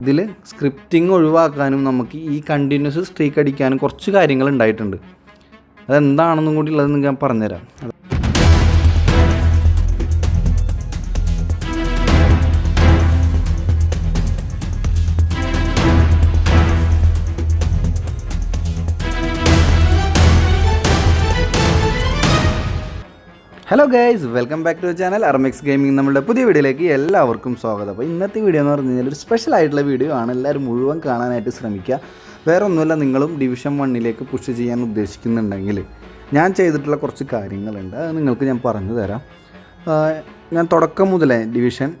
ഇതിൽ സ്ക്രിപ്റ്റിംഗ് ഒഴിവാക്കാനും നമുക്ക് ഈ കണ്ടിന്യൂസ് സ്ട്രീക്ക് അടിക്കാനും കുറച്ച് കാര്യങ്ങൾ ഉണ്ടായിട്ടുണ്ട്. അതെന്താണെന്നും കൂടി ഉള്ളത് ഞാൻ പറഞ്ഞുതരാം. Hello guys welcome back to channel Armix gaming നമ്മുടെ പുതിയ വീഡിയോയിലേക്ക് എല്ലാവർക്കും സ്വാഗതം. അപ്പോൾ ഇന്നത്തെ വീഡിയോ എന്ന് പറഞ്ഞു കഴിഞ്ഞാൽ ഒരു സ്പെഷ്യൽ ആയിട്ടുള്ള വീഡിയോ ആണ്. എല്ലാവരും മുഴുവൻ കാണാനായിട്ട് ശ്രമിക്കുക. വേറെ ഒന്നുമല്ല നിങ്ങളും ഡിവിഷൻ വണ്ണിലേക്ക് പുഷ് ചെയ്യാൻ ഉദ്ദേശിക്കുന്നുണ്ടെങ്കിൽ ഞാൻ ചെയ്തിട്ടുള്ള കുറച്ച് കാര്യങ്ങളുണ്ട്. അത് നിങ്ങൾക്ക് ഞാൻ പറഞ്ഞു തരാം. ഞാൻ തുടക്കം മുതലേ ഡിവിഷൻ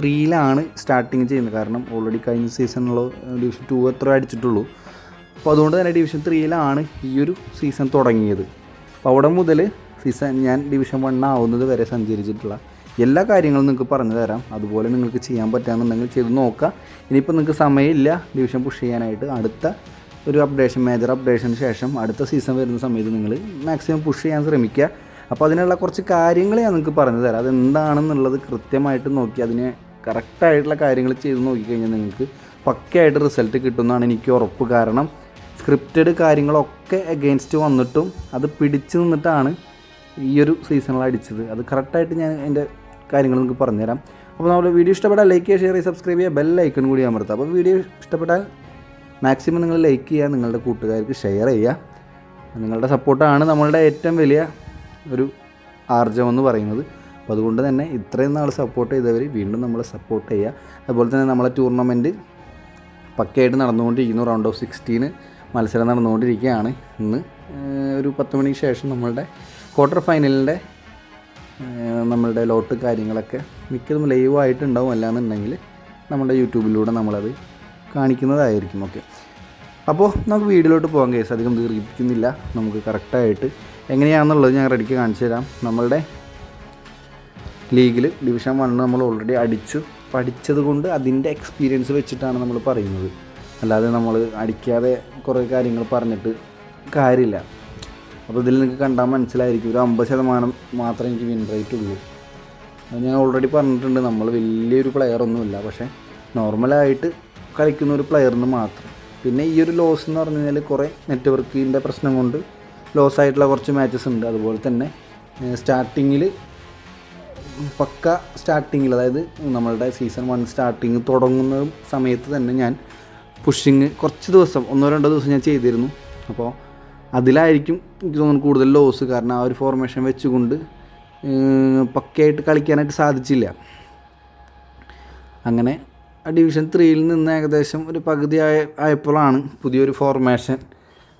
ത്രീയിലാണ് സ്റ്റാർട്ടിങ് ചെയ്യുന്നത്. കാരണം ഓൾറെഡി കഴിഞ്ഞ സീസണിലുള്ള ഡിവിഷൻ ടു എത്ര അടിച്ചിട്ടുള്ളൂ. അപ്പോൾ അതുകൊണ്ട് തന്നെ ഡിവിഷൻ ത്രീയിലാണ് ഈ ഒരു സീസൺ തുടങ്ങിയത്. അപ്പോൾ അവിടെ മുതൽ സീസൺ ഞാൻ ഡിവിഷൻ വൺ ആവുന്നത് വരെ സഞ്ചരിച്ചിട്ടുള്ള എല്ലാ കാര്യങ്ങളും നിങ്ങൾക്ക് പറഞ്ഞു തരാം. അതുപോലെ നിങ്ങൾക്ക് ചെയ്യാൻ പറ്റാന്നുണ്ടെങ്കിൽ ചെയ്ത് നോക്കുക. ഇനിയിപ്പോൾ നിങ്ങൾക്ക് സമയമില്ല. ഡിവിഷൻ പുഷ് ചെയ്യാനായിട്ട് അടുത്ത ഒരു അപ്ഡേഷൻ മേജർ അപ്ഡേഷന് ശേഷം അടുത്ത സീസൺ വരുന്ന സമയത്ത് നിങ്ങൾ മാക്സിമം പുഷ് ചെയ്യാൻ ശ്രമിക്കുക. അപ്പോൾ അതിനുള്ള കുറച്ച് കാര്യങ്ങൾ ഞാൻ നിങ്ങൾക്ക് പറഞ്ഞു തരാം. അതെന്താണെന്നുള്ളത് കൃത്യമായിട്ട് നോക്കി അതിനെ കറക്റ്റായിട്ടുള്ള കാര്യങ്ങൾ ചെയ്ത് നോക്കിക്കഴിഞ്ഞാൽ നിങ്ങൾക്ക് പക്കയായിട്ട് റിസൾട്ട് കിട്ടുമെന്നാണ് എനിക്ക് ഉറപ്പ് കാരണം. സ്ക്രിപ്റ്റഡ് കാര്യങ്ങളൊക്കെ എഗെയിൻസ്റ്റ് വന്നിട്ടും അത് പിടിച്ചു നിന്നിട്ടാണ് ഈ ഒരു സീസണിൽ അടിച്ചത്. അത് കറക്റ്റായിട്ട് ഞാൻ എന്റെ കാര്യങ്ങൾ നിങ്ങൾക്ക് പറഞ്ഞുതരാം. അപ്പോൾ നമ്മൾ വീഡിയോ ഇഷ്ടപ്പെട്ടാൽ ലൈക്ക് ചെയ്യുക ഷെയർ ചെയ്യുക സബ്സ്ക്രൈബ് ചെയ്യുക ബെൽ ഐക്കൺ കൂടി അമർത്തുക. അപ്പോൾ വീഡിയോ ഇഷ്ടപ്പെട്ടാൽ മാക്സിമം നിങ്ങൾ ലൈക്ക് ചെയ്യുക നിങ്ങളുടെ കൂട്ടുകാർക്ക് ഷെയർ ചെയ്യുക. നിങ്ങളുടെ സപ്പോർട്ടാണ് നമ്മളുടെ ഏറ്റവും വലിയ ഒരു ആർജവം എന്ന് പറയുന്നത്. അപ്പോൾ അതുകൊണ്ട് തന്നെ ഇത്രയും നാൾ സപ്പോർട്ട് ചെയ്തവർ വീണ്ടും നമ്മളെ സപ്പോർട്ട് ചെയ്യുക. അതുപോലെ തന്നെ നമ്മളെ ടൂർണമെന്റ് പക്കയായിട്ട് നടന്നുകൊണ്ടിരിക്കുന്നു. റൗണ്ട് ഓഫ് സിക്സ്റ്റീന് മത്സരം നടന്നുകൊണ്ടിരിക്കുകയാണ്. ഇന്ന് ഒരു പത്ത് മണിക്ക് ശേഷം നമ്മളുടെ ക്വാർട്ടർ ഫൈനലിന്റെ നമ്മളുടെ ലോട്ട് കാര്യങ്ങളൊക്കെ മിക്കതും ലൈവ് ആയിട്ടുണ്ടാവും അല്ലാന്നുണ്ടെങ്കിൽ നമ്മുടെ യൂട്യൂബിലൂടെ നമ്മളത് കാണിക്കുന്നതായിരിക്കും. ഓക്കെ അപ്പോൾ നമുക്ക് വീഡിയോയിലോട്ട് പോകാം കേസ് അധികം ദീർഘിപ്പിക്കുന്നില്ല. നമുക്ക് കറക്റ്റായിട്ട് എങ്ങനെയാണെന്നുള്ളത് ഞാൻ റെഡിക്ക് കാണിച്ചു തരാം. നമ്മളുടെ ലീഗിൽ ഡിവിഷൻ വണ്ണ് നമ്മൾ ഓൾറെഡി അടിച്ചു. പഠിച്ചത് കൊണ്ട് അതിന്റെ എക്സ്പീരിയൻസ് വെച്ചിട്ടാണ് നമ്മൾ പറയുന്നത്. അല്ലാതെ നമ്മൾ അടിക്കാതെ കുറേ കാര്യങ്ങൾ പറഞ്ഞിട്ട് കാര്യമില്ല. അപ്പോൾ ഇതിൽ നിങ്ങൾക്ക് കണ്ടാൽ മനസ്സിലായിരിക്കും. ഒരു അമ്പത് ശതമാനം മാത്രമേ എനിക്ക് വിൻ റേറ്റ് ഉള്ളൂ. അത് ഞാൻ ഓൾറെഡി പറഞ്ഞിട്ടുണ്ട്. നമ്മൾ വലിയൊരു പ്ലെയർ ഒന്നുമില്ല. പക്ഷേ നോർമലായിട്ട് കളിക്കുന്ന ഒരു പ്ലെയറിന് മാത്രം. പിന്നെ ഈ ഒരു ലോസ് എന്ന് പറഞ്ഞു കഴിഞ്ഞാൽ കുറേ നെറ്റ്വർക്കിന്റെ പ്രശ്നം കൊണ്ട് ലോസ് ആയിട്ടുള്ള കുറച്ച് മാച്ചസ് ഉണ്ട്. അതുപോലെ തന്നെ സ്റ്റാർട്ടിങ്ങിൽ പക്ക സ്റ്റാർട്ടിങ്ങിൽ അതായത് നമ്മളുടെ സീസൺ വൺ സ്റ്റാർട്ടിങ് തുടങ്ങുന്ന സമയത്ത് തന്നെ ഞാൻ പുഷിങ് കുറച്ച് ദിവസം ഒന്നോ രണ്ടോ ദിവസം ഞാൻ ചെയ്തിരുന്നു. അപ്പോൾ അതിലായിരിക്കും എനിക്ക് തോന്നുന്നു കൂടുതൽ ലോസ് കാരണം ആ ഒരു ഫോർമേഷൻ വെച്ചുകൊണ്ട് പക്കയായിട്ട് കളിക്കാനായിട്ട് സാധിച്ചില്ല. അങ്ങനെ ഡിവിഷൻ ത്രീയിൽ നിന്ന് ഏകദേശം ഒരു പകുതി ആയ ആയപ്പോഴാണ് പുതിയൊരു ഫോർമേഷൻ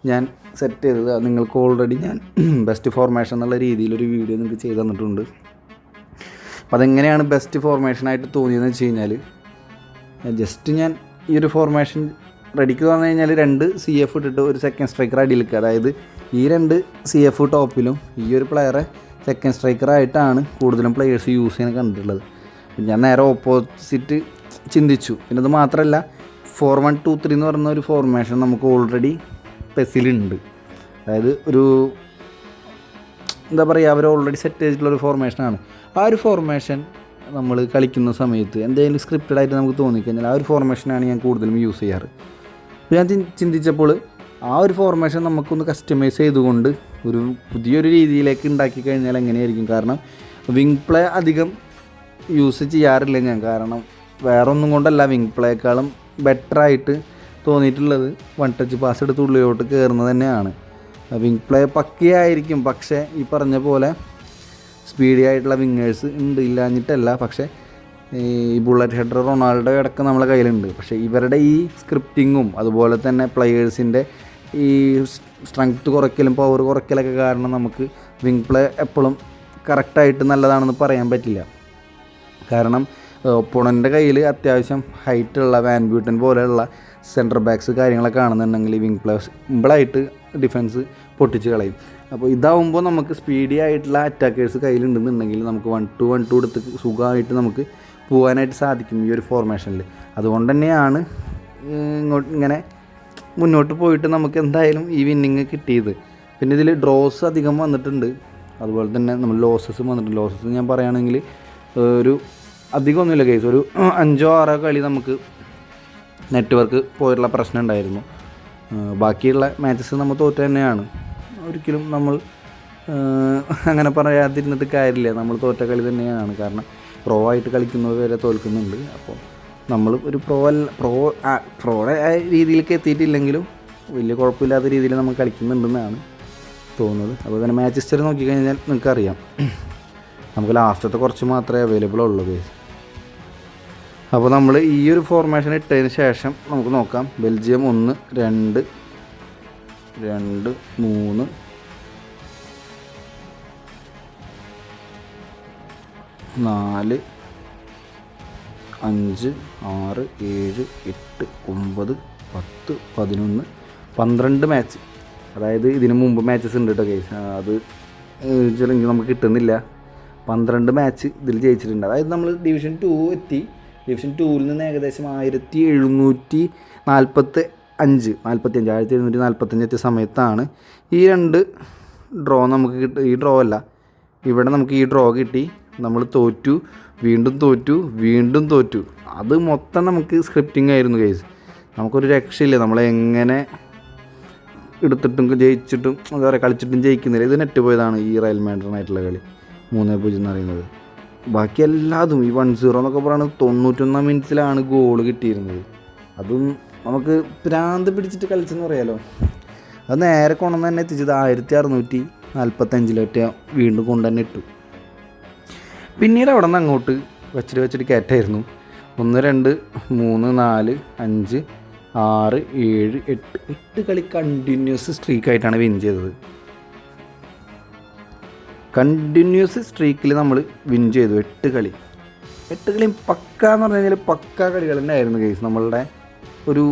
ഞാൻ സെറ്റ് ചെയ്തത്. നിങ്ങൾക്ക് ഓൾറെഡി ഞാൻ ബെസ്റ്റ് ഫോർമേഷൻ എന്നുള്ള രീതിയിലൊരു വീഡിയോ നിങ്ങൾക്ക് ചെയ്തു തന്നിട്ടുണ്ട്. അപ്പോൾ അതെങ്ങനെയാണ് ബെസ്റ്റ് ഫോർമേഷനായിട്ട് തോന്നിയതെന്ന് വെച്ച് കഴിഞ്ഞാൽ ജസ്റ്റ് ഞാൻ ഈ ഒരു ഫോർമേഷൻ റെഡിക്ക് വന്നു കഴിഞ്ഞാൽ രണ്ട് സി എഫ് ഇട്ടിട്ട് ഒരു സെക്കൻഡ് സ്ട്രൈക്കർ അടിയിലേക്ക് അതായത് ഈ രണ്ട് സി എഫ് ടോപ്പിലും ഈ ഒരു പ്ലെയറെ സെക്കൻഡ് സ്ട്രൈക്കറായിട്ടാണ് കൂടുതലും പ്ലെയേഴ്സ് യൂസ് ചെയ്യാൻ കണ്ടിട്ടുള്ളത്. ഞാൻ നേരെ ഓപ്പോസിറ്റ് ചിന്തിച്ചു. പിന്നെ അത് മാത്രമല്ല ഫോർ വൺ ടു ത്രീ എന്ന് പറയുന്ന ഒരു ഫോർമേഷൻ നമുക്ക് ഓൾറെഡി പെസിലുണ്ട് അതായത് ഒരു എന്താ പറയുക അവർ ഓൾറെഡി സെറ്റ് ചെയ്തിട്ടുള്ള ഒരു ഫോർമേഷനാണ് ആ ഒരു ഫോർമേഷൻ നമ്മൾ കളിക്കുന്ന സമയത്ത് എന്തെങ്കിലും സ്ക്രിപ്റ്റഡ് ആയിട്ട് നമുക്ക് തോന്നിക്കഴിഞ്ഞാൽ ആ ഒരു ഫോർമേഷനാണ് ഞാൻ കൂടുതലും യൂസ് ചെയ്യാറ്. അപ്പോൾ ഞാൻ ചിന്തിച്ചപ്പോൾ ആ ഒരു ഫോർമേഷൻ നമുക്കൊന്ന് കസ്റ്റമൈസ് ചെയ്തുകൊണ്ട് ഒരു പുതിയൊരു രീതിയിലേക്ക് ഉണ്ടാക്കി കഴിഞ്ഞാൽ എങ്ങനെയായിരിക്കും? കാരണം വിങ് പ്ലേ അധികം യൂസ് ചെയ്യാറില്ല ഞാൻ. കാരണം വേറൊന്നും കൊണ്ടല്ല വിങ് പ്ലേക്കാളും ബെറ്ററായിട്ട് തോന്നിയിട്ടുള്ളത് വൺ ടച്ച് പാസ് എടുത്ത് ഉള്ളിലോട്ട് കയറുന്നത് തന്നെയാണ്. വിങ് പ്ലേ പക്കയായിരിക്കും പക്ഷേ ഈ പറഞ്ഞ പോലെ സ്പീഡി ആയിട്ടുള്ള വിങ്ങേഴ്സ് ഉണ്ട് ഇല്ലാഞ്ഞിട്ടല്ല. പക്ഷേ ഈ ബുള്ളറ്റ് ഹെഡർ റൊണാൾഡോ അടക്കം നമ്മളെ കയ്യിലുണ്ട്. പക്ഷേ ഇവരുടെ ഈ സ്ക്രിപ്റ്റിങ്ങും അതുപോലെ തന്നെ പ്ലെയേഴ്സിന്റെ ഈ സ്ട്രെങ്ത് കുറയ്ക്കലും പവർ കുറയ്ക്കലൊക്കെ കാരണം നമുക്ക് വിങ് പ്ലേ എപ്പോഴും കറക്റ്റായിട്ട് നല്ലതാണെന്ന് പറയാൻ പറ്റില്ല. കാരണം ഒപ്പോണന്റെ കയ്യിൽ അത്യാവശ്യം ഹൈറ്റുള്ള വാൻ ബ്യൂട്ടൻ പോലെയുള്ള സെന്റർ ബാക്സ് കാര്യങ്ങളൊക്കെ കാണുന്നുണ്ടെങ്കിൽ വിങ് പ്ലേ സിമ്പിളായിട്ട് ഡിഫൻസ് പൊട്ടിച്ച് കളയും. അപ്പോൾ ഇതാവുമ്പോൾ നമുക്ക് സ്പീഡി ആയിട്ടുള്ള അറ്റാക്കേഴ്സ് കയ്യിലുണ്ടെന്നുണ്ടെങ്കിൽ നമുക്ക് വൺ ടു വൺ ടു എടുത്ത് സുഖമായിട്ട് നമുക്ക് പോകാനായിട്ട് സാധിക്കും ഈ ഒരു ഫോർമേഷനിൽ അതുകൊണ്ട് തന്നെയാണ് ഇങ്ങോട്ട് ഇങ്ങനെ മുന്നോട്ട് പോയിട്ട് നമുക്ക് എന്തായാലും ഈ വിന്നിങ് കിട്ടിയത്. പിന്നെ ഇതിൽ ഡ്രോസ് അധികം വന്നിട്ടുണ്ട്. അതുപോലെ തന്നെ നമ്മൾ ലോസസ് വന്നിട്ടുണ്ട്. ലോസസ് ഞാൻ പറയുകയാണെങ്കിൽ ഒരു അധികമൊന്നുമില്ല കേസ് ഒരു അഞ്ചോ ആറോ കളി നമുക്ക് നെറ്റ്വർക്ക് പോയിട്ടുള്ള പ്രശ്നം ഉണ്ടായിരുന്നു. ബാക്കിയുള്ള മാച്ചസ് നമ്മൾ തോറ്റ തന്നെയാണ്. ഒരിക്കലും നമ്മൾ അങ്ങനെ പറയാതിരുന്നിട്ട് കാര്യമില്ല. നമ്മൾ തോറ്റ കളി തന്നെയാണ്. കാരണം പ്രോ ആയിട്ട് കളിക്കുന്നത് വരെ തോൽക്കുന്നുണ്ട്. അപ്പോൾ നമ്മൾ ഒരു പ്രോ അല്ല പ്രോ പ്രോയുടെ ആ രീതിയിലേക്ക് എത്തിയിട്ടില്ലെങ്കിലും വലിയ കുഴപ്പമില്ലാത്ത രീതിയിൽ നമ്മൾ കളിക്കുന്നുണ്ടെന്നാണ് തോന്നുന്നത്. അപ്പോൾ തന്നെ മാച്ച് ഹിസ്റ്ററി നോക്കിക്കഴിഞ്ഞാൽ നിങ്ങൾക്കറിയാം. നമുക്ക് ലാസ്റ്റത്തെ കുറച്ച് മാത്രമേ അവൈലബിൾ ഉള്ളൂ ബേസ് അപ്പോൾ നമ്മൾ ഈ ഒരു ഫോർമേഷൻ ഇട്ടതിന് ശേഷം നമുക്ക് നോക്കാം. ബെൽജിയം ഒന്ന് രണ്ട് രണ്ട് മൂന്ന് നാല് അഞ്ച് ആറ് ഏഴ് എട്ട് ഒമ്പത് പത്ത് പതിനൊന്ന് പന്ത്രണ്ട് മാച്ച് അതായത് ഇതിന് മുമ്പ് മാച്ചസ് ഉണ്ട് കേട്ടോ കേസ് അത് ചിലെങ്കിൽ നമുക്ക് കിട്ടുന്നില്ല. പന്ത്രണ്ട് മാച്ച് ഇതിൽ ജയിച്ചിട്ടുണ്ട്. അതായത് നമ്മൾ ഡിവിഷൻ ടു എത്തി. ഡിവിഷൻ ടൂവിൽ നിന്ന് ഏകദേശം ആയിരത്തി എഴുന്നൂറ്റി നാൽപ്പത്തി അഞ്ച് നാൽപ്പത്തി അഞ്ച് ആയിരത്തി എഴുന്നൂറ്റി നാൽപ്പത്തഞ്ച് എത്തിയ സമയത്താണ് ഈ രണ്ട് ഡ്രോ നമുക്ക് കിട്ടും ഈ ഡ്രോ അല്ല. ഇവിടെ നമുക്ക് ഈ ഡ്രോ കിട്ടി. നമ്മൾ തോറ്റു വീണ്ടും തോറ്റു വീണ്ടും തോറ്റു. അത് മൊത്തം നമുക്ക് സ്ക്രിപ്റ്റിംഗ് ആയിരുന്നു കേസ് നമുക്കൊരു രക്ഷയില്ല. നമ്മളെങ്ങനെ എടുത്തിട്ടും ജയിച്ചിട്ടും എന്താ പറയുക കളിച്ചിട്ടും ജയിക്കുന്നില്ല. ഇത് നെറ്റ് പോയതാണ് ഈ റയൽ മാൻഡറിനായിട്ടുള്ള കളി. മൂന്ന് പൂജ്യം എന്ന് പറയുന്നത്. ബാക്കി എല്ലാതും ഈ വൺ സീറോ എന്നൊക്കെ പറയുന്നത് തൊണ്ണൂറ്റൊന്നാം മിനിറ്റ്സിലാണ് ഗോൾ കിട്ടിയിരുന്നത്. അതും നമുക്ക് ഭ്രാന്ത് പിടിച്ചിട്ട് കളിച്ചെന്ന് പറയാലോ. അത് നേരെ കൊണ്ടുവന്ന് തന്നെ എത്തിച്ചത് ആയിരത്തി അറുന്നൂറ്റി നാൽപ്പത്തഞ്ചിലൊറ്റ വീണ്ടും കൊണ്ടുതന്നെ ഇട്ടു. പിന്നീട് അവിടെ നിന്ന് അങ്ങോട്ട് വെച്ചിട്ട് വെച്ചിട്ട് കയറ്റായിരുന്നു. ഒന്ന് രണ്ട് മൂന്ന് നാല് അഞ്ച് ആറ് ഏഴ് എട്ട്. എട്ട് കളി കണ്ടിന്യൂസ് സ്ട്രീക്കായിട്ടാണ് വിൻ ചെയ്തത്. കണ്ടിന്യൂസ് സ്ട്രീക്കിൽ നമ്മൾ വിൻ ചെയ്തു എട്ട് കളി. എട്ട് കളി പക്ക എന്ന് പറഞ്ഞു കഴിഞ്ഞാൽ പക്ക കളികൾ തന്നെ ആയിരുന്നു കേസ് നമ്മളുടെ ഒരു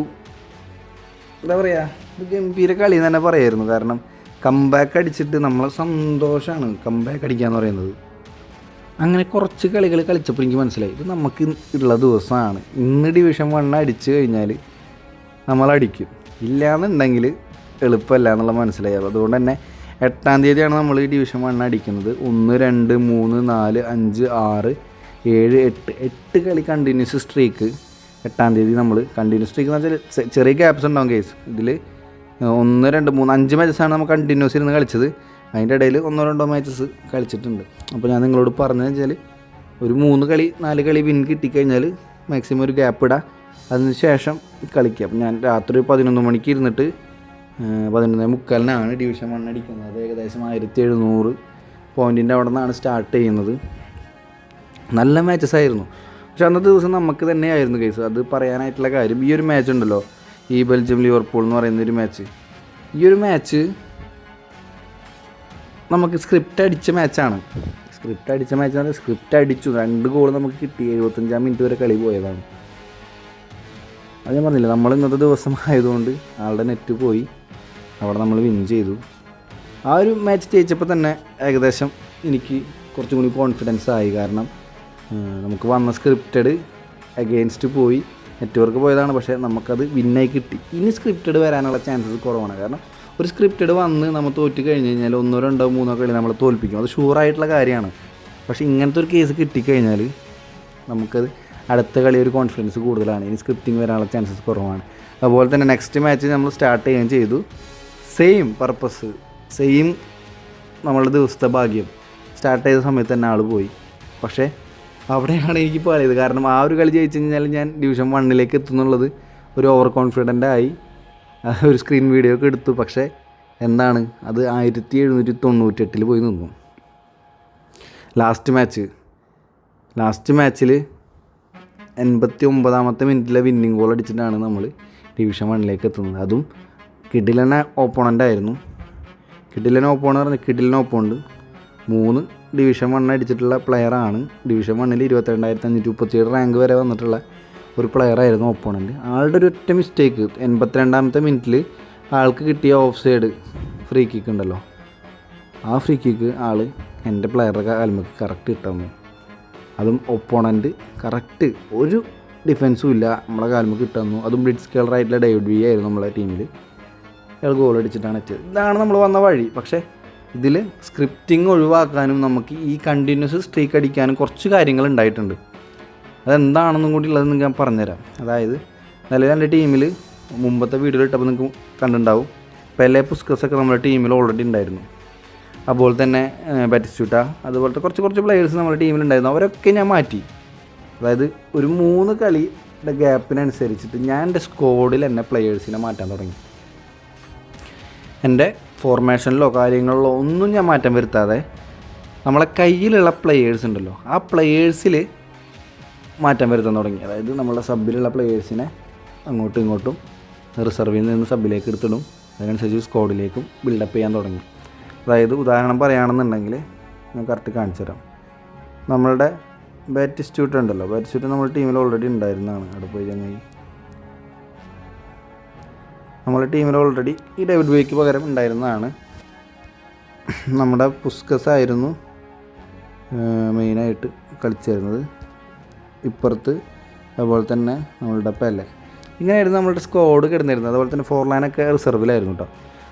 എന്താ പറയുക ഗംഭീര കളി എന്ന് തന്നെ പറയായിരുന്നു. കാരണം കംബാക്ക് അടിച്ചിട്ട് നമ്മളെ സന്തോഷമാണ് കംബാക്ക് അടിക്കുക എന്ന് പറയുന്നത്. അങ്ങനെ കുറച്ച് കളികൾ കളിച്ചപ്പോൾ എനിക്ക് മനസ്സിലായി. ഇത് നമുക്ക് ഉള്ള ദിവസമാണ്. ഇന്ന് ഡിവിഷൻ വൺ അടിച്ചു കഴിഞ്ഞാൽ നമ്മൾ അടിക്കും. ഇല്ലയെന്നുണ്ടെങ്കിൽ എളുപ്പമല്ല എന്നുള്ള മനസ്സിലായി. അതുകൊണ്ട് തന്നെ എട്ടാം തീയതിയാണ് നമ്മൾ ഈ ഡിവിഷൻ വൺ അടിക്കുന്നത്. ഒന്ന് രണ്ട് മൂന്ന് നാല് അഞ്ച് ആറ് ഏഴ് എട്ട്. എട്ട് കളി കണ്ടിന്യൂസ് സ്ട്രീക്ക് എട്ടാം തീയതി നമ്മൾ കണ്ടിന്യൂസ് സ്ട്രീക്ക് എന്ന് വെച്ചാൽ ചെറിയ ഗ്യാപ്സ് ഉണ്ടാവും കേസ് ഇതിൽ ഒന്ന് രണ്ട് മൂന്ന് അഞ്ച് മാച്ചസാണ് നമ്മൾ കണ്ടിന്യൂസ് ഇരുന്ന് കളിച്ചത്. അതിന്റെ ഇടയിൽ ഒന്നോ രണ്ടോ മാച്ചസ് കളിച്ചിട്ടുണ്ട്. അപ്പോൾ ഞാൻ നിങ്ങളോട് പറഞ്ഞതെന്ന് വെച്ചാൽ ഒരു മൂന്ന് കളി നാല് കളി വിൻ കിട്ടിക്കഴിഞ്ഞാൽ മാക്സിമം ഒരു ഗ്യാപ്പ് ഇടാം. അതിന് ശേഷം കളിക്കുക അപ്പം ഞാൻ രാത്രി പതിനൊന്ന് മണിക്ക് ഇരുന്നിട്ട് പതിനൊന്നേ മുക്കാലിനാണ് ഡിവിഷൻ വൺ അടിക്കുന്നത്. അത് ഏകദേശം ആയിരത്തി എഴുന്നൂറ് പോയിന്റിന്റെ അവിടെ നിന്നാണ് സ്റ്റാർട്ട് ചെയ്യുന്നത്. നല്ല മാച്ചസ് ആയിരുന്നു. പക്ഷെ അന്നത്തെ ദിവസം നമുക്ക് തന്നെയായിരുന്നു കേസ് അത് പറയാനായിട്ടുള്ള കാര്യം ഈ ഒരു മാച്ച് ഉണ്ടല്ലോ ഈ ബെൽജിയം ലിവർപൂൾ എന്ന് പറയുന്ന ഒരു മാച്ച് ഈ ഒരു മാച്ച് നമുക്ക് സ്ക്രിപ്റ്റ് അടിച്ച മാച്ചാണ് സ്ക്രിപ്റ്റ് അടിച്ച മാച്ച് പറഞ്ഞാൽ സ്ക്രിപ്റ്റ് അടിച്ചു. രണ്ട് ഗോൾ നമുക്ക് കിട്ടി. എഴുപത്തഞ്ചാം മിനിറ്റ് വരെ കളി പോയതാണ്. അത് ഞാൻ പറഞ്ഞില്ല നമ്മൾ ഇന്നത്തെ ദിവസം ആയതുകൊണ്ട് ആളുടെ നെറ്റ് പോയി. അവിടെ നമ്മൾ വിൻ ചെയ്തു. ആ ഒരു മാച്ച് ജയിച്ചപ്പോൾ തന്നെ ഏകദേശം എനിക്ക് കുറച്ചും കൂടി കോൺഫിഡൻസ് ആയി. കാരണം നമുക്ക് വന്ന സ്ക്രിപ്റ്റഡ് അഗെയിൻസ്റ്റ് പോയി. നെറ്റ്വർക്ക് പോയതാണ് പക്ഷേ നമുക്കത് വിന്നായി കിട്ടി. ഇനി സ്ക്രിപ്റ്റഡ് വരാനുള്ള ചാൻസസ് കുറവാണ്. കാരണം ഒരു സ്ക്രിപ്റ്റഡ് വന്ന് നമ്മൾ തോറ്റ് കഴിഞ്ഞ് കഴിഞ്ഞാൽ ഒന്നോ രണ്ടോ മൂന്നോ കളി നമ്മൾ തോൽപ്പിക്കും. അത് ഷുവറായിട്ടുള്ള കാര്യമാണ്. പക്ഷേ ഇങ്ങനത്തെ ഒരു കേസ് കിട്ടിക്കഴിഞ്ഞാൽ നമുക്കത് അടുത്ത കളി ഒരു കോൺഫിഡൻസ് കൂടുതലാണ്. ഇനി സ്ക്രിപ്റ്റിംഗ് വരാനുള്ള ചാൻസസ് കുറവാണ്. അതുപോലെ തന്നെ നെക്സ്റ്റ് മാച്ച് നമ്മൾ സ്റ്റാർട്ട് ചെയ്യുകയും ചെയ്തു. സെയിം പർപ്പസ് സെയിം നമ്മളുടെ ദിവസത്തെ ഭാഗ്യം. സ്റ്റാർട്ട് ചെയ്ത സമയത്ത് തന്നെ ആൾ പോയി. പക്ഷേ അവിടെയാണ് എനിക്ക് പറയുന്നത് കാരണം ആ ഒരു കളി ജയിച്ചു കഴിഞ്ഞാൽ ഞാൻ ഡിവിഷൻ വണ്ണിലേക്ക് എത്തുന്നുള്ളത് ഒരു ഓവർ കോൺഫിഡന്റ് ആയി ഒരു സ്ക്രീൻ വീഡിയോ ഒക്കെ എടുത്തു. പക്ഷേ എന്താണ്? അത് ആയിരത്തി എഴുന്നൂറ്റി തൊണ്ണൂറ്റെട്ടിൽ പോയി നിന്നു. ലാസ്റ്റ് മാച്ച് ലാസ്റ്റ് മാച്ചിൽ എൺപത്തി ഒമ്പതാമത്തെ മിനിറ്റിലെ വിന്നിങ് ഗോൾ അടിച്ചിട്ടാണ് നമ്മൾ ഡിവിഷൻ വണ്ണിലേക്ക് എത്തുന്നത്. അതും കിഡിലന ഓപ്പോണന്റ് ആയിരുന്നു. കിഡിലൻ ഓപ്പോണെന്ന് പറഞ്ഞാൽ കിഡിലൻ ഓപ്പോണ്ട് മൂന്ന് ഡിവിഷൻ വൺ അടിച്ചിട്ടുള്ള പ്ലെയറാണ് ഡിവിഷൻ വണ്ണിൽ ഇരുപത്തിരണ്ടായിരത്തി അഞ്ഞൂറ്റി മുപ്പത്തിയേഴ് റാങ്ക് വരെ വന്നിട്ടുള്ള ഒരു പ്ലെയറായിരുന്നു ഓപ്പോണന്റ് ആളുടെ ഒരു ഒറ്റ മിസ്റ്റേക്ക് എൺപത്തിരണ്ടാമത്തെ മിനിറ്റിൽ ആൾക്ക് കിട്ടിയ ഓഫ് സൈഡ് ഫ്രീ കിക്ക് ഉണ്ടല്ലോ. ആ ഫ്രീ കിക്ക് ആൾ എന്റെ പ്ലെയറുടെ കാൽമക്ക് കറക്റ്റ് കിട്ടുന്നു അതും ഒപ്പോണന്റ് കറക്റ്റ് ഒരു ഡിഫൻസും ഇല്ല നമ്മളെ കാൽമക്ക് കിട്ടുന്നു അതും ബ്രിഡ്സ് സ്കേളറായിട്ടുള്ള ഡേവിഡ് വി ആയിരുന്നു നമ്മളെ ടീമിൽ അയാൾ ഗോൾ അടിച്ചിട്ടാണ് എത്തിയത്. ഇതാണ് നമ്മൾ വന്ന വഴി. പക്ഷേ ഇതിൽ സ്ക്രിപ്റ്റിംഗ് ഒഴിവാക്കാനും നമുക്ക് ഈ കണ്ടിന്യൂസ് സ്ട്രീക്ക് അടിക്കാനും കുറച്ച് കാര്യങ്ങൾ ഉണ്ടായിട്ടുണ്ട്. അതെന്താണെന്നും കൂടി ഉള്ളതെന്ന് ഞാൻ പറഞ്ഞുതരാം. അതായത് നിലവിൽ എന്റെ ടീമിൽ മുമ്പത്തെ വീഡിയോ ഇട്ടപ്പോൾ നിങ്ങൾക്ക് കണ്ടിട്ടുണ്ടാവും. പെലെ പുസ്കസൊക്കെ നമ്മുടെ ടീമിൽ ഓൾറെഡി ഉണ്ടായിരുന്നു. അതുപോലെ തന്നെ ബാറ്റിസ്റ്റൂട്ട അതുപോലത്തെ കുറച്ച് കുറച്ച് പ്ലെയേഴ്സ് നമ്മുടെ ടീമിലുണ്ടായിരുന്നു അവരൊക്കെ ഞാൻ മാറ്റി. അതായത് ഒരു മൂന്ന് കളിയുടെ ഗ്യാപ്പിനനുസരിച്ചിട്ട് ഞാൻ എന്റെ സ്ക്വാഡിൽ എന്നെ പ്ലെയേഴ്സിനെ മാറ്റാൻ തുടങ്ങി. എന്റെ ഫോർമേഷനിലോ കാര്യങ്ങളിലോ ഒന്നും ഞാൻ മാറ്റം വരുത്താതെ നമ്മളെ കയ്യിലുള്ള പ്ലെയേഴ്സ് ഉണ്ടല്ലോ. ആ പ്ലെയേഴ്സിൽ മാറ്റം വരുത്താൻ തുടങ്ങി. അതായത് നമ്മളെ സബിലുള്ള പ്ലെയേഴ്സിനെ അങ്ങോട്ടും ഇങ്ങോട്ടും റിസർവിൽ നിന്ന് സബിലേക്ക് എടുത്തിടും. അതിനനുസരിച്ച് സ്ക്വാഡിലേക്കും ബിൽഡപ്പ് ചെയ്യാൻ തുടങ്ങി. അതായത് ഉദാഹരണം പറയുകയാണെന്നുണ്ടെങ്കിൽ ഞാൻ കറക്റ്റ് കാണിച്ചു തരാം. നമ്മളുടെ ബാറ്റിസ്റ്റ്യൂട്ട് ഉണ്ടല്ലോ. ബാറ്റിസ്റ്റ്യൂട്ട് നമ്മുടെ ടീമിൽ ഓൾറെഡി ഉണ്ടായിരുന്നതാണ്. അവിടെ പോയി ചങ്ങായി നമ്മുടെ ടീമിൽ ഓൾറെഡി ഈ ഡേവിഡ് വേക്ക് പകരം ഉണ്ടായിരുന്നതാണ്. നമ്മുടെ പുസ്കസ് ആയിരുന്നു മെയിനായിട്ട് കളിച്ചിരുന്നത്. ഇപ്പുറത്ത് അതുപോലെ തന്നെ നമ്മളുടെ പെലെ ഇങ്ങനെയായിരുന്നു നമ്മളുടെ സ്ക്വാഡ് കിടന്നിരുന്നത്. അതുപോലെ തന്നെ ഫോർ ലൈനൊക്കെ റിസർവിലായിരുന്നു കേട്ടോ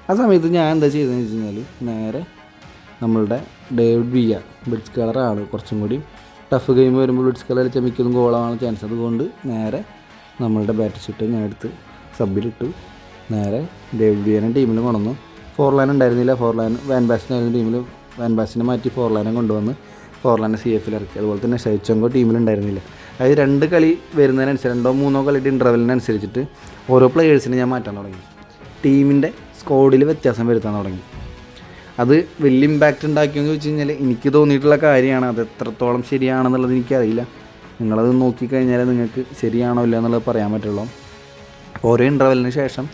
ആ സമയത്ത് ഞാൻ എന്താ ചെയ്തതെന്ന് വെച്ച് കഴിഞ്ഞാൽ നേരെ നമ്മളുടെ ഡേവിഡ് ബിയ ബ്രിഡ്സ് കളറാണ് കുറച്ചും കൂടി. ടഫ് ഗെയിം വരുമ്പോൾ ബ്രിഡ്സ് കളർ ചമിക്കുന്ന ഗോളാണ് ചാൻസ് അതുകൊണ്ട് നേരെ നമ്മളുടെ ബാറ്റ് ഷീറ്റ് ഞാൻ എടുത്ത് സബിലിട്ടു നേരെ ഡേവിഡ് വിയനെ ടീമിൽ കൊണ്ടുവന്നു. ഫോർ ലൈൻ ഉണ്ടായിരുന്നില്ല. ഫോർ ലൈൻ വാൻ ബാസിനായിരുന്നു ടീമിൽ വാൻ ബാസിനെ മാറ്റി ഫോർ ലൈനെ കൊണ്ടുവന്ന് ഫോർ ലൈനെ സി എഫിൽ ഇറക്കി. അതുപോലെ തന്നെ ഷൈച്ചങ്കോ ടീമിലുണ്ടായിരുന്നില്ല അതായത് രണ്ട് കളി വരുന്നതിനനുസരിച്ച് രണ്ടോ മൂന്നോ കളിയുടെ ഇന്റർവലിനനുസരിച്ചിട്ട് ഓരോ പ്ലെയേഴ്സിനെ ഞാൻ മാറ്റാൻ തുടങ്ങി. ടീമിന്റെ സ്കോഡിൽ വ്യത്യാസം വരുത്താൻ തുടങ്ങി. അത് വലിയ ഇമ്പാക്റ്റ് ഉണ്ടാക്കിയെന്ന് ചോദിച്ചു കഴിഞ്ഞാൽ എനിക്ക് തോന്നിയിട്ടുള്ള കാര്യമാണ്. അത് എത്രത്തോളം ശരിയാണെന്നുള്ളത് എനിക്കറിയില്ല. നിങ്ങളത് നോക്കിക്കഴിഞ്ഞാൽ നിങ്ങൾക്ക് ശരിയാണോ ഇല്ല എന്നുള്ളത് പറയാൻ പറ്റുള്ളൂ. ഓരോ ഇന്റർവലിന് ശേഷം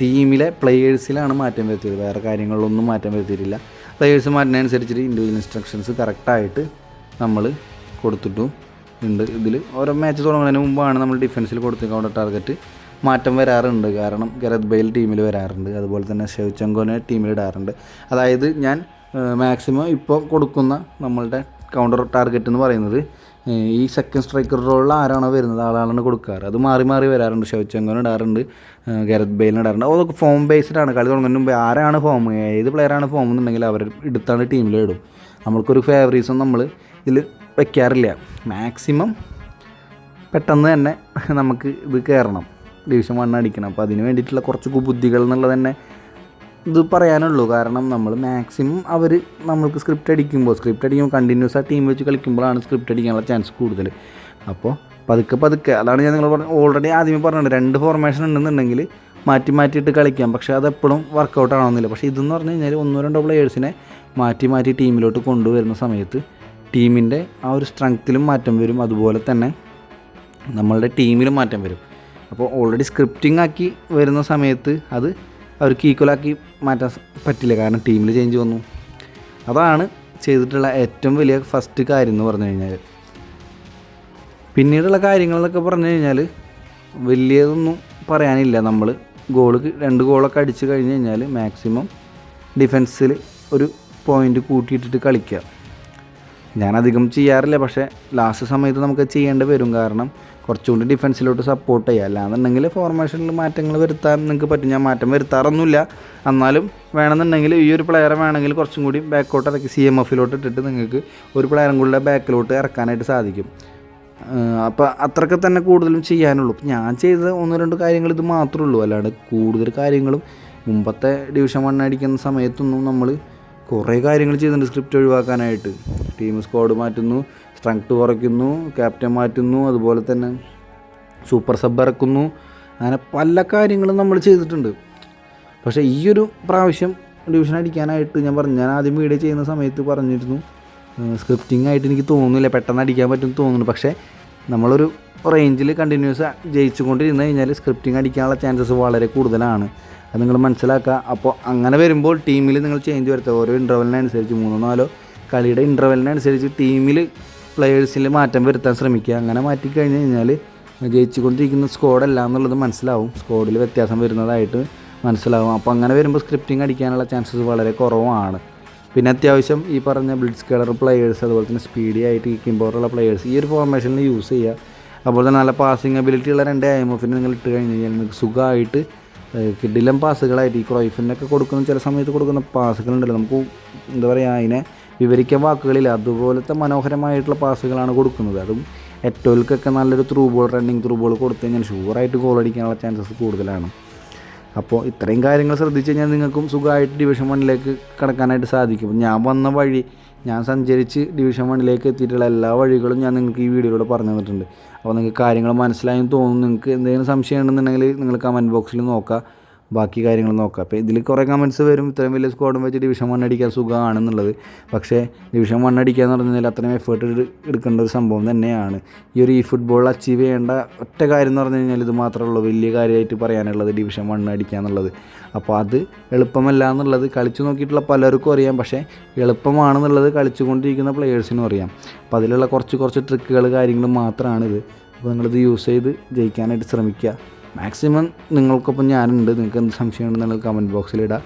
ടീമിലെ പ്ലെയേഴ്സിലാണ് മാറ്റം വരുത്തിയത്. വേറെ കാര്യങ്ങളിലൊന്നും മാറ്റം വരുത്തിയിട്ടില്ല. പ്ലെയേഴ്സ് മാറ്റുന്നതനുസരിച്ചിട്ട് ഇൻഡിവിജ്വൽ ഇൻസ്ട്രക്ഷൻസ് കറക്റ്റായിട്ട് നമ്മൾ കൊടുത്തിട്ടും ഉണ്ട്. ഇതിൽ ഓരോ മാച്ച് തുടങ്ങുന്നതിന് മുമ്പാണ് നമ്മൾ ഡിഫൻസിൽ കൊടുത്തേക്കാവുന്ന ടാർഗറ്റ് മാറ്റം വരാറുണ്ട്. കാരണം ഗരത് ബെയിൽ ടീമിൽ വരാറുണ്ട്. അതുപോലെ തന്നെ ഷെവ്ചങ്കോനെ ടീമിൽ ഇടാറുണ്ട്. അതായത് ഞാൻ മാക്സിമം ഇപ്പോൾ കൊടുക്കുന്ന നമ്മളുടെ കൗണ്ടർ ടാർഗറ്റ് എന്ന് പറയുന്നത് ഈ സെക്കൻഡ് സ്ട്രൈക്കർ റോളിൽ ആരാണോ വരുന്നത്? ആളാണ് കൊടുക്കാറ്. അത് മാറി മാറി വരാറുണ്ട്. ഷെവ്ചങ്കോന് ഇടാറുണ്ട്. ഗരത് ബെയിലിന് ഇടാറുണ്ട്. അതൊക്കെ ഫോം ബേസ്ഡ് ആണ്. കളി തുടങ്ങുന്നതിന് മുമ്പ് ആരാണ് ഫോം ഏത് പ്ലെയറാണ് ഫോം എന്നുണ്ടെങ്കിൽ അവർ എടുത്താണ് ടീമിൽ ഇടും. നമ്മൾക്കൊരു ഫേവറീസും നമ്മൾ ഇതിൽ വെക്കാറില്ല. മാക്സിമം പെട്ടെന്ന് തന്നെ നമുക്ക് ഇത് കയറണം ഡിവിഷൻ വൺ അടിക്കണം. അപ്പോൾ അതിന് വേണ്ടിയിട്ടുള്ള കുറച്ച് ബുദ്ധികൾ എന്നുള്ളത് തന്നെ ഇത് പറയാനുള്ളൂ. കാരണം നമ്മൾ മാക്സിമം അവർ നമ്മൾക്ക് സ്ക്രിപ്റ്റ് അടിക്കുമ്പോൾ സ്ക്രിപ്റ്റ് അടിക്കുമ്പോൾ കണ്ടിന്യൂസ് ആ ടീം വെച്ച് കളിക്കുമ്പോഴാണ് സ്ക്രിപ്റ്റ് അടിക്കാനുള്ള ചാൻസ് കൂടുതൽ. അപ്പോൾ പതുക്കെ പതുക്കെ അതാണ് ഞാൻ നിങ്ങൾ പറഞ്ഞ ഓൾറെഡി ആദ്യമേ പറഞ്ഞിട്ടുണ്ട് രണ്ട് ഫോർമേഷൻ ഉണ്ടെന്നുണ്ടെങ്കിൽ മാറ്റി മാറ്റിയിട്ട് കളിക്കാം. പക്ഷേ അതെപ്പോഴും വർക്കൗട്ട് ആവണമെന്നില്ല. പക്ഷേ ഇതെന്ന് പറഞ്ഞു കഴിഞ്ഞാൽ ഒന്നോ രണ്ടോ പ്ലെയേഴ്സിനെ മാറ്റി മാറ്റി ടീമിലോട്ട് കൊണ്ടുവരുന്ന സമയത്ത് ടീമിന്റെ ആ ഒരു സ്ട്രെങ്ത്തിലും മാറ്റം വരും. അതുപോലെ തന്നെ നമ്മളുടെ ടീമിലും മാറ്റം വരും. അപ്പോൾ ഓൾറെഡി സ്ക്രിപ്റ്റിംഗ് ആക്കി വരുന്ന സമയത്ത് അത് അവർക്ക് ഈക്വലാക്കി മാറ്റാൻ പറ്റില്ല. കാരണം ടീമിൽ ചേഞ്ച് വന്നു. അതാണ് ചെയ്തിട്ടുള്ള ഏറ്റവും വലിയ ഫസ്റ്റ് കാര്യം എന്ന് പറഞ്ഞു കഴിഞ്ഞാൽ പിന്നീടുള്ള കാര്യങ്ങളെന്നൊക്കെ പറഞ്ഞു കഴിഞ്ഞാൽ വലിയതൊന്നും പറയാനില്ല നമ്മൾ ഗോൾ രണ്ട് ഗോളൊക്കെ അടിച്ച് കഴിഞ്ഞ് കഴിഞ്ഞാൽ മാക്സിമം ഡിഫൻസിൽ ഒരു പോയിന്റ് കൂട്ടിയിട്ടിട്ട് കളിക്കുക. ഞാൻ അധികം ചെയ്യാറില്ല പക്ഷേ ലാസ്റ്റ് സമയത്ത് നമുക്ക് ചെയ്യേണ്ടി വരും. കാരണം കുറച്ചുകൂടി ഡിഫൻസിലോട്ട് സപ്പോർട്ട് ചെയ്യുക അല്ലാന്നുണ്ടെങ്കിൽ ഫോർമേഷനിൽ മാറ്റങ്ങൾ വരുത്താൻ നിങ്ങൾക്ക് പറ്റും. ഞാൻ മാറ്റം വരുത്താറൊന്നുമില്ല. എന്നാലും വേണമെന്നുണ്ടെങ്കിൽ ഈ ഒരു പ്ലെയറെ വേണമെങ്കിൽ കുറച്ചും കൂടി ബാക്കോട്ട് ഇറക്കി സി എം എഫിലോട്ട് ഇട്ടിട്ട് നിങ്ങൾക്ക് ഒരു പ്ലെയറും കൂടെ ബാക്കിലോട്ട് ഇറക്കാനായിട്ട് സാധിക്കും. അപ്പോൾ അത്രയ്ക്ക് തന്നെ കൂടുതലും ചെയ്യാനുള്ളൂ. ഞാൻ ചെയ്ത ഒന്ന് രണ്ട് കാര്യങ്ങൾ ഇത് മാത്രമേ ഉള്ളൂ. അല്ലാണ്ട് കൂടുതൽ കാര്യങ്ങളും മുമ്പത്തെ ഡിവിഷൻ വൺ അടിക്കുന്ന സമയത്തൊന്നും നമ്മൾ കുറേ കാര്യങ്ങൾ ചെയ്യുന്നുണ്ട് സ്ക്രിപ്റ്റ് ഒഴിവാക്കാനായിട്ട്. ടീം സ്ക്വാഡ് മാറ്റുന്നു സ്ട്രെങ്ത് കുറയ്ക്കുന്നു ക്യാപ്റ്റൻ മാറ്റുന്നു അതുപോലെ തന്നെ സൂപ്പർ സബ് ഇറക്കുന്നു. അങ്ങനെ പല കാര്യങ്ങളും നമ്മൾ ചെയ്തിട്ടുണ്ട്. പക്ഷേ ഈ ഒരു പ്രാവശ്യം ഡിവിഷൻ അടിക്കാനായിട്ട് ഞാൻ പറഞ്ഞു ഞാൻ ആദ്യം വീഡിയോ ചെയ്യുന്ന സമയത്ത് പറഞ്ഞിരുന്നു. സ്ക്രിപ്റ്റിംഗ് ആയിട്ട് എനിക്ക് തോന്നുന്നില്ല. പെട്ടെന്ന് അടിക്കാൻ പറ്റും തോന്നുന്നു. പക്ഷേ നമ്മളൊരു റേഞ്ചിൽ കണ്ടിന്യൂസ് ജയിച്ചുകൊണ്ടിരുന്ന് കഴിഞ്ഞാൽ സ്ക്രിപ്റ്റിംഗ് അടിക്കാനുള്ള ചാൻസസ് വളരെ കൂടുതലാണ്. അത് നിങ്ങൾ മനസ്സിലാക്കുക. അപ്പോൾ അങ്ങനെ വരുമ്പോൾ ടീമിൽ നിങ്ങൾ ചേഞ്ച് വരുത്തുക. ഓരോ ഇന്റർവെലിനനുസരിച്ച് മൂന്നോ നാലോ കളിയുടെ ഇന്റർവെലിനനുസരിച്ച് ടീമിൽ പ്ലെയേഴ്സിൽ മാറ്റം വരുത്താൻ ശ്രമിക്കുക. അങ്ങനെ മാറ്റി കഴിഞ്ഞ് കഴിഞ്ഞാൽ ജയിച്ചുകൊണ്ടിരിക്കുന്ന സ്കോഡല്ല എന്നുള്ളത് മനസ്സിലാവും. സ്കോഡിൽ വ്യത്യാസം വരുന്നതായിട്ട് മനസ്സിലാവും. അപ്പോൾ അങ്ങനെ വരുമ്പോൾ സ്ക്രിപ്റ്റിംഗ് അടിക്കാനുള്ള ചാൻസസ് വളരെ കുറവാണ്. പിന്നെ അത്യാവശ്യം ഈ പറഞ്ഞ ബ്ലിഡ്സ് കളർ പ്ലെയേഴ്സ് അതുപോലെ തന്നെ സ്പീഡി ആയിട്ട് കിക്കുമ്പോറുള്ള പ്ലെയേഴ്സ് ഈ ഒരു ഫോർമേഷനിൽ യൂസ് ചെയ്യുക. അതുപോലെ തന്നെ നല്ല പാസിംഗ് അബിലിറ്റി ഉള്ള രണ്ട് എം എഫിന് നിങ്ങൾ ഇട്ട് കഴിഞ്ഞ് കഴിഞ്ഞാൽ നിങ്ങൾക്ക് സുഖമായിട്ട് കിഡിലം പാസുകളായിട്ട് ഈ ക്രോയിഫിനൊക്കെ കൊടുക്കുന്ന ചില സമയത്ത് കൊടുക്കുന്ന പാസുകളുണ്ടല്ലോ. നമുക്ക് എന്താ പറയുക അതിനെ വിവരിക്കാൻ വാക്കുകളില്ല. അതുപോലത്തെ മനോഹരമായിട്ടുള്ള പാസുകളാണ് കൊടുക്കുന്നത്. അതും എറ്റോൽക്കൊക്കെ നല്ലൊരു through ball running through ball കൊടുത്തു കഴിഞ്ഞാൽ ഷുവറായിട്ട് ഗോൾ അടിക്കാനുള്ള ചാൻസസ് കൂടുതലാണ്. അപ്പോൾ ഇത്രയും കാര്യങ്ങൾ ശ്രദ്ധിച്ച് കഴിഞ്ഞാൽ നിങ്ങൾക്കും സുഖമായിട്ട് ഡിവിഷൻ വണ്ണിലേക്ക് കടക്കാനായിട്ട് സാധിക്കും. ഞാൻ വന്ന വഴി ഞാൻ സഞ്ചരിച്ച് ഡിവിഷൻ വണ്ണിലേക്ക് എത്തിയിട്ടുള്ള എല്ലാ വഴികളും ഞാൻ നിങ്ങൾക്ക് ഈ വീഡിയോയിലൂടെ പറഞ്ഞു തന്നിട്ടുണ്ട്. അപ്പോൾ നിങ്ങൾക്ക് കാര്യങ്ങൾ മനസ്സിലായെന്ന് തോന്നുന്നു. നിങ്ങൾക്ക് എന്തെങ്കിലും സംശയം ഉണ്ടെന്നുണ്ടെങ്കിൽ നിങ്ങൾ കമന്റ് ബോക്സിൽ നോക്കുക. ബാക്കി കാര്യങ്ങൾ നോക്കാം. അപ്പോൾ ഇതിൽ കുറേ കമൻസ് വരും. ഇത്രയും വലിയ സ്ക്വാഡും വെച്ച് ഡിവിഷൻ വൺ അടിക്കാൻ സുഖമാണെന്നുള്ളത്. പക്ഷേ ഡിവിഷൻ വൺ അടിക്കുക എന്ന് പറഞ്ഞാൽ അത്രയും എഫേർട്ട് എടുക്കേണ്ട ഒരു സംഭവം തന്നെയാണ്. ഈ ഒരു ഈ ഫുട്ബോൾ അച്ചീവ് ചെയ്യേണ്ട ഒറ്റ കാര്യം എന്ന് പറഞ്ഞു കഴിഞ്ഞാൽ ഇത് മാത്രമേ ഉള്ളൂ വലിയ കാര്യമായിട്ട് പറയാനുള്ളത് ഡിവിഷൻ വൺ അടിക്കുക എന്നുള്ളത് അപ്പോൾ അത് എളുപ്പമല്ല എന്നുള്ളത് കളിച്ചു നോക്കിയിട്ടുള്ള പലർക്കും അറിയാം. പക്ഷേ എളുപ്പമാണെന്നുള്ളത് കളിച്ചുകൊണ്ടിരിക്കുന്ന പ്ലെയേഴ്സിനും അറിയാം. അപ്പോൾ അതിലുള്ള കുറച്ച് കുറച്ച് ട്രിക്കുകൾ കാര്യങ്ങൾ മാത്രമാണിത് അപ്പോൾ നിങ്ങളിത് യൂസ് ചെയ്ത് ജയിക്കാനായിട്ട് ശ്രമിക്കുക. മാക്സിമം നിങ്ങൾക്കൊപ്പം ഞാനുണ്ട്. നിങ്ങൾക്ക് എന്ത് സംശയം ഉണ്ടെന്നുള്ളത് കമന്റ് ബോക്സിലിടാം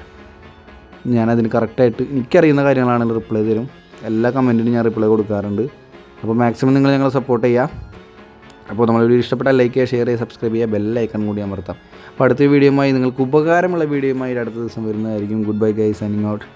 ഞാനതിന് കറക്റ്റായിട്ട് എനിക്കറിയുന്ന കാര്യങ്ങളാണ് റിപ്ലൈ തരും. എല്ലാ കമന്റിനും ഞാൻ റിപ്ലൈ കൊടുക്കാറുണ്ട്. അപ്പോൾ മാക്സിമം നിങ്ങൾ ഞങ്ങളെ സപ്പോർട്ട് ചെയ്യുക. അപ്പോൾ നമ്മൾ വീഡിയോ ഇഷ്ടപ്പെട്ട ലൈക്ക് ചെയ്യുക ഷെയർ ചെയ്യുക സബ്സ്ക്രൈബ് ചെയ്യുക ബെല്ലൈക്കൺ കൂടി അമർത്താം. അപ്പോൾ അടുത്ത വീഡിയോയുമായി നിങ്ങൾക്ക് ഉപകാരമുള്ള വീഡിയോയുമായി അടുത്ത ദിവസം വരുന്നതായിരിക്കും. Good bye guy signing out